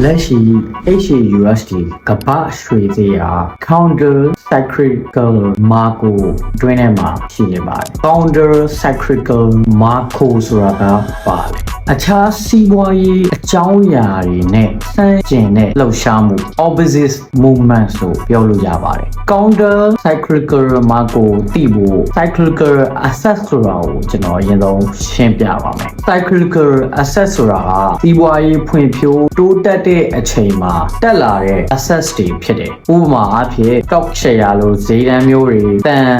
လက်ရှိ HAUSD ကမ္ဘာရွှေဈေးဟာ counter cyclical marco တွင်းထဲမှာရှိနေပါတယ် counter cyclical marco ဆိုတာကပါလေ အခြားစီးပွားရေးအကြောင်းအရာတွေနဲ့စမ်းကျင်တဲ့လှုပ်ရှားမှု opposite movement ဆိုပြောလို့ရပါတယ် counter cyclical marco တိဖို့ cyclical asset ဆိုတာကိုကျွန်တော်အရင်ဆုံးရှင်းပြပါမယ် cyclical asset ဆိုတာကစီးပွားရေးဖွံ့ဖြိုးတိုးတက်တဲ့အချိန်မှာတက်လာတဲ့ assets တွေဖြစ်တယ်ဥပမာအားဖြင့် stock share လို့ဈေးတန်းမျိုးတွေတန်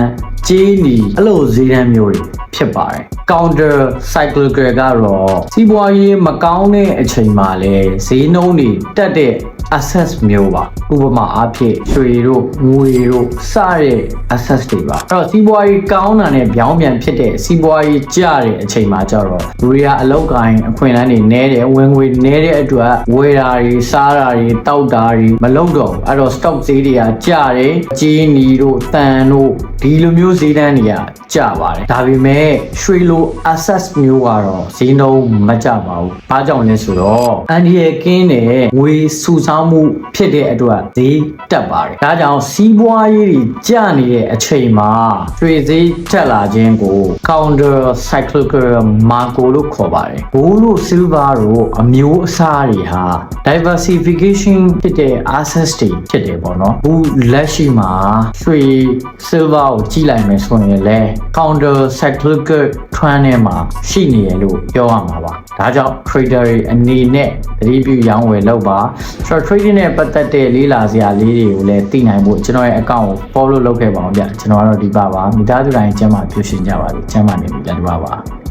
ကြေးနီအဲ့လိုဈေးတန်းမျိုးတွေ ဖြစ်ပါတယ် counter cyclical ကတော့စီးပွားရေးမကောင်းတဲ့အချိန်မှာလဲဈေးနှုန်းတွေတက်တဲ့ assets မျိုးပါဥပမာအားဖြင့်ရွှေတို့ငွေတို့စတဲ့ assets တွေပါအဲ့တော့စီးပွားရေးကောင်းတာနဲ့ပြောင်းပြန်ဖြစ်တဲ့စီးပွားရေးကျတဲ့အချိန်မှာကျတော့လူတွေကအလောက်ကိုင်းအခွင့်အလမ်းတွေနည်းတယ်ဝင်ငွေနည်းတဲ့အတွက်ဝယ်တာတွေစားတာတွေတောက်တာတွေမလုပ်တော့ဘူးအဲ့တော့ stock ဈေးတွေကကျတယ်ကြီးနီတို့တန်တို့ဒီလိုမျိုးဈေးတန်းတွေကကျပါတယ်ဒါပေမဲ့ရွှေလို assets မျိုးကတော့ဈေးနှုန်းမကျပါဘူးဘာကြောင့်လဲဆိုတော့အန်ဒီရဲ့ကင်းတဲ့ငွေစုဆောင်းမှုဖြစ်တဲ့အတွက်ဈေးတက်ပါတယ်ဒါကြောင့်စီးပွားရေးတွေကျနေတဲ့အချိန်မှာရွှေဈေးတက်လာခြင်းကို counter cyclical marco လို့ခေါ်ပါတယ်ဘိုးလို့ silver တို့အမျိုးအစားတွေဟာ diversification ဖြစ်တဲ့ assets တွေဖြစ်တယ်ပေါ့နော်ဘူးလက်ရှိမှာရွှေ silver ကိုကြည့်လိုက်မယ်ဆိုရင်လည်း counter cyclical trend နဲ့မှာရှိနေရလို့ပြောရမှာပါဒါကြောင့် trader တွေအနေနဲ့သတိပြုရောင်းဝယ်လုပ်ပါဆိုတော့ trading နဲ့ပတ်သက်တဲ့လေးလာစရာလေးတွေကိုလည်းသိနိုင်ဖို့ကျွန်တော်ရဲ့ account ကို follow လုပ်ခဲ့ပါအောင်ဗျကျွန်တော်ကတော့ဒီပါပါမိသားစုတိုင်းကျမ်းမာပြုရှင်ကြပါလိမ့်ကျမ်းမာနေပြီလည်းဒီပါပါ